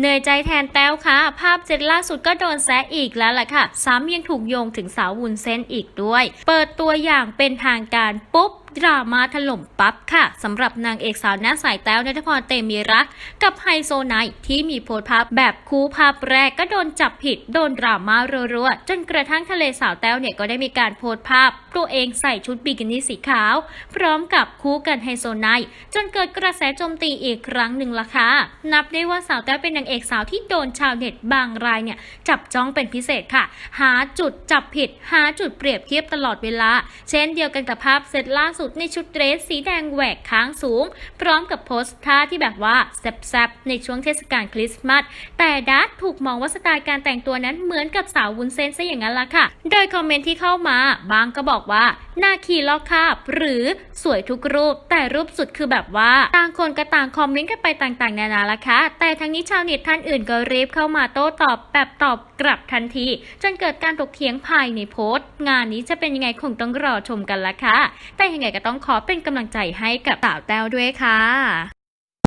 เหนื่อยใจแทนแต้วค่ะ ภาพเซตล่าสุดก็โดนแซะอีกแล้วล่ะค่ะ ซ้ำยังถูกโยงถึงสาววุ้นเส้นอีกด้วย เปิดตัวอย่างเป็นทางการปุ๊บ ดราม่าถล่มปั๊บค่ะสำหรับนางเอกสาวหน้าใสแต้วนัทพรเตมีรัก กับไฮโซไนท์ที่มีโพสภาพแบบคู่ภาพแรกก็โดนจับผิดโดนดราม่ารัวๆจนกระทั่งทะเลสาวแต้วเนี่ยก็ได้มีการโพสภาพ ตัวเองใส่ชุดบิกินี่สีขาว พร้อมกับคู่กันไฮโซไนท์จนเกิดกระแสโจมตีอีกครั้งหนึ่งละค่ะนับได้ว่าสาวแต้วเป็นนางเอกสาวที่โดนชาวเน็ตบางรายเนี่ยจับจ้องเป็นพิเศษค่ะ หาจุดจับผิด หาจุดเปรียบเทียบตลอดเวลา เช่นเดียวกันกับภาพเซตล่าสุดในชุดเดรสสีแดงแหวกค้างสูง พร้อมกับโพสต์ท่าที่แบบว่าแซบๆในช่วงเทศกาลคริสต์มาสแต่ดัตถูกมองว่าสไตล์การแต่งตัวนั้นเหมือนกับสาววุ้นเส้นซะอย่างนั้นละค่ะ โดยคอมเมนต์ที่เข้ามาบางก็บอกว่าหน้าขี่ลอกคาบหรือสวยทุกรูป แต่รูปสุดคือแบบว่าต่างคนก็ต่างคอมเมนต์กันไปต่างๆ นานาละค่ะแต่ทั้งนี้ชาวเน็ตท่านอื่นก็รีบเข้ามาโต้ตอบแบบตอบกลับทันที จนเกิดการถกเถียงภายในโพสต์ งานนี้จะเป็นยังไงคงต้องรอชมกันละค่ะแต่ยังไงก็ต้องขอเป็นกำลังใจให้กับสาวแต้วด้วยค่ะ